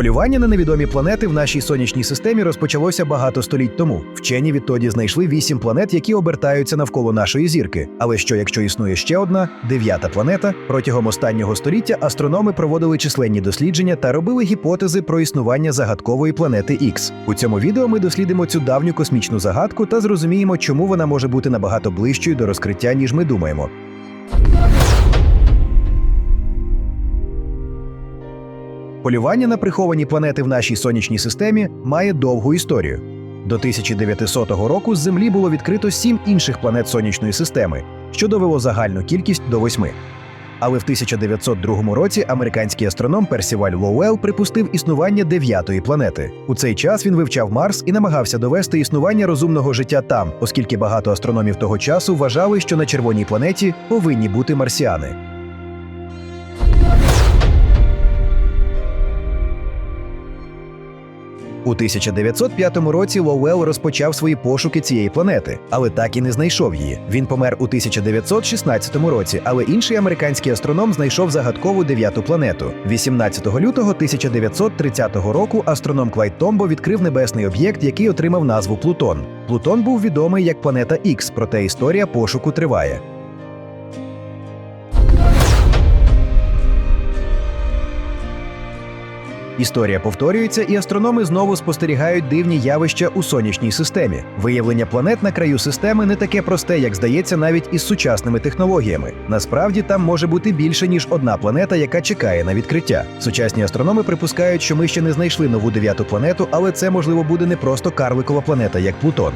Полювання на невідомі планети в нашій сонячній системі розпочалося багато століть тому. Вчені відтоді знайшли вісім планет, які обертаються навколо нашої зірки. Але що, якщо існує ще одна дев'ята планета? Протягом останнього століття астрономи проводили численні дослідження та робили гіпотези про існування загадкової планети Х. У цьому відео ми дослідимо цю давню космічну загадку та зрозуміємо, чому вона може бути набагато ближчою до розкриття, ніж ми думаємо. Полювання на приховані планети в нашій сонячній системі має довгу історію. До 1900 року з Землі було відкрито сім інших планет сонячної системи, що довело загальну кількість до восьми. Але в 1902 році американський астроном Персіваль Лоуел припустив існування дев'ятої планети. У цей час він вивчав Марс і намагався довести існування розумного життя там, оскільки багато астрономів того часу вважали, що на червоній планеті повинні бути марсіани. У 1905 році Лоуел розпочав свої пошуки цієї планети, але так і не знайшов її. Він помер у 1916 році, але інший американський астроном знайшов загадкову дев'яту планету. 18 лютого 1930 року астроном Клайд Томбо відкрив небесний об'єкт, який отримав назву Плутон. Плутон був відомий як планета Х, проте історія пошуку триває. Історія повторюється, і астрономи знову спостерігають дивні явища у сонячній системі. Виявлення планет на краю системи не таке просте, як здається, навіть із сучасними технологіями. Насправді там може бути більше ніж одна планета, яка чекає на відкриття. Сучасні астрономи припускають, що ми ще не знайшли нову дев'яту планету, але це можливо буде не просто карликова планета, як Плутон.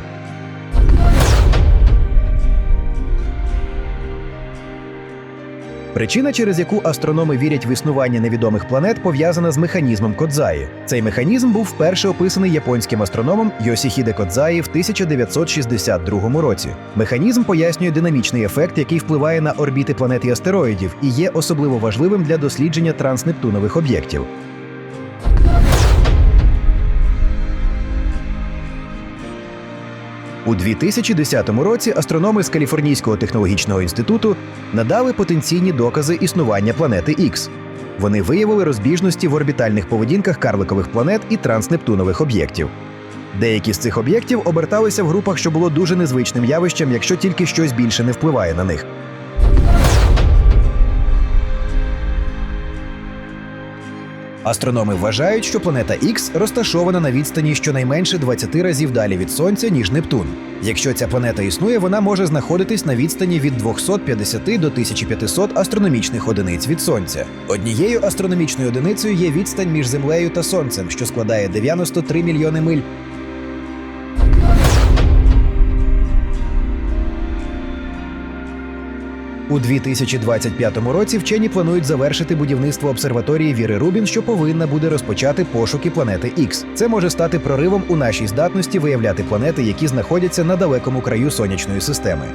Причина, через яку астрономи вірять в існування невідомих планет, пов'язана з механізмом Кодзаї. Цей механізм був вперше описаний японським астрономом Йосіхіде Кодзаї в 1962 році. Механізм пояснює динамічний ефект, який впливає на орбіти планет і астероїдів, і є особливо важливим для дослідження транснептунових об'єктів. У 2010 році астрономи з Каліфорнійського технологічного інституту надали потенційні докази існування планети Х. Вони виявили розбіжності в орбітальних поведінках карликових планет і транснептунових об'єктів. Деякі з цих об'єктів оберталися в групах, що було дуже незвичним явищем, якщо тільки щось більше не впливає на них. Астрономи вважають, що планета Х розташована на відстані щонайменше 20 разів далі від Сонця, ніж Нептун. Якщо ця планета існує, вона може знаходитись на відстані від 250 до 1500 астрономічних одиниць від Сонця. Однією астрономічною одиницею є відстань між Землею та Сонцем, що складає 93 мільйони миль. У 2025 році вчені планують завершити будівництво обсерваторії Віри Рубін, що повинна буде розпочати пошуки планети Ікс. Це може стати проривом у нашій здатності виявляти планети, які знаходяться на далекому краю сонячної системи.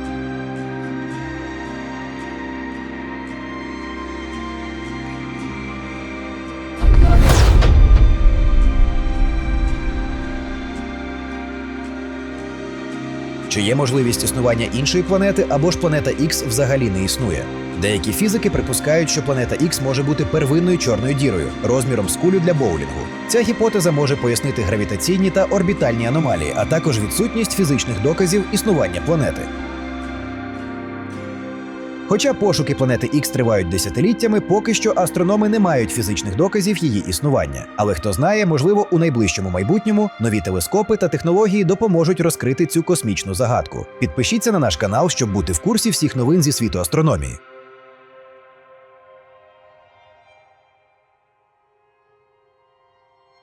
Чи є можливість існування іншої планети або ж планета Х взагалі не існує? Деякі фізики припускають, що планета Х може бути первинною чорною дірою, розміром з кулю для боулінгу. Ця гіпотеза може пояснити гравітаційні та орбітальні аномалії, а також відсутність фізичних доказів існування планети. Хоча пошуки планети Х тривають десятиліттями, поки що астрономи не мають фізичних доказів її існування. Але хто знає, можливо, у найближчому майбутньому нові телескопи та технології допоможуть розкрити цю космічну загадку. Підпишіться на наш канал, щоб бути в курсі всіх новин зі світу астрономії.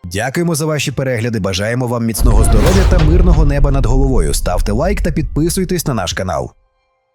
Дякуємо за ваші перегляди. Бажаємо вам міцного здоров'я та мирного неба над головою. Ставте лайк та підписуйтесь на наш канал.